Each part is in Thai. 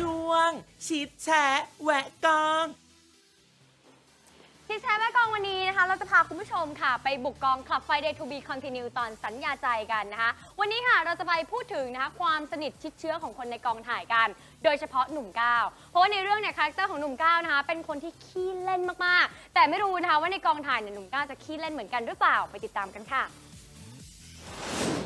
ช่วง ชิดแชะแหวะกองที่แชร์แม่กองวันนี้นะคะ เราจะพาคุณผู้ชมค่ะ ไปบุกกอง Club Friday to be continue ตอนสัญญาใจกันนะคะ วันนี้ค่ะเราจะไปพูดถึงนะคะความสนิทชิดเชื้อของคนในกองถ่ายกัน โดยเฉพาะหนุ่มก้าวเพราะว่าในเรื่องเนี่ยคาแรคเตอร์ของหนุ่มก้าวนะคะ เป็นคนที่ขี้เล่นมากๆ แต่ไม่รู้นะคะว่าในกองถ่ายเนี่ยหนุ่มก้าวจะขี้เล่นเหมือนกันหรือเปล่าไปติดตามกันค่ะ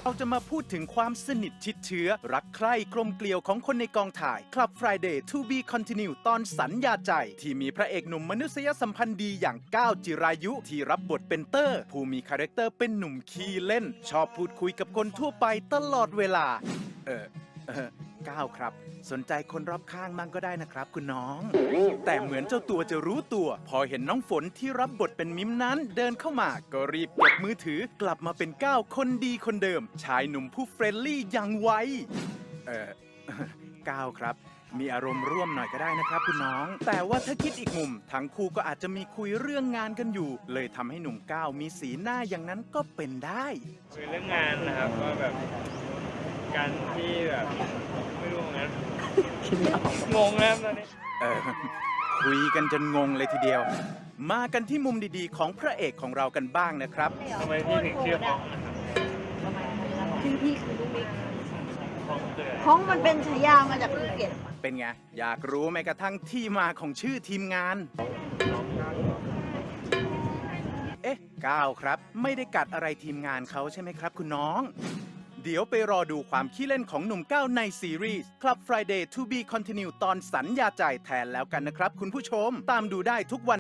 เราจะมาพูดถึงความสนิทชิดเชื้อ รักใคร่กลมเกลียวของคนในกองถ่าย Club Friday to be continue ตอนสัญญาใจ ที่มีพระเอกหนุ่มมนุษยสัมพันธ์ดีอย่างก้าวจิรายุ ที่รับบทเป็นเตอร์ ผู้มีคาแรคเตอร์เป็นหนุ่มขี้เล่น ชอบพูดคุยกับคนทั่วไปตลอดเวลา เออ ก้าวครับ สนใจคนรอบข้างมั่งก็ได้นะครับ คุณน้อง แต่เหมือนเจ้าตัวจะรู้ตัว พอเห็นน้องฝนที่รับบทเป็นมิมนั้นเดินเข้ามาก็รีบเก็บมือถือกลับมาเป็นก้าวคนดีคนเดิม ชายหนุ่มผู้เฟรนลี่อย่างไวเออก้าวครับมีอารมณ์ร่วมหน่อยก็ได้นะครับคุณน้อง แต่ว่าถ้าคิดอีกมุม ทั้งคู่ก็อาจจะมีคุยเรื่องงานกันอยู่ เลยทำให้หนุ่มก้าวมีสีหน้าอย่างนั้นก็เป็นได้คุยเรื่องงานนะครับว่าแบบ การที่แบบไม่รู้งั้นงงนะครับตอนนี้ เออคุยกันจนงงเลยทีเดียว มากันที่มุมดีๆ ของพระเอกของเรากันบ้างนะครับ ทำไมพี่ถึงชื่อฟ้องนะครับชื่อพี่คือลูกมิกฟ้องเตือนพ้องมันเป็นฉายามาจากภูเก็ตเป็นไง อยากรู้แม้กระทั่งที่มาของชื่อทีมงาน เอ๊ะก้าวครับ ไม่ได้กัดอะไรทีมงานเขาใช่ไหมครับ คุณน้อง เดี๋ยวไปรอดูความขี้เล่นของหนุ่มก้าวในซีรีส์ Club Friday to be continue ตอนสัญญาใจแทนแล้วกันนะครับคุณผู้ชม ตามดูได้ทุกวัน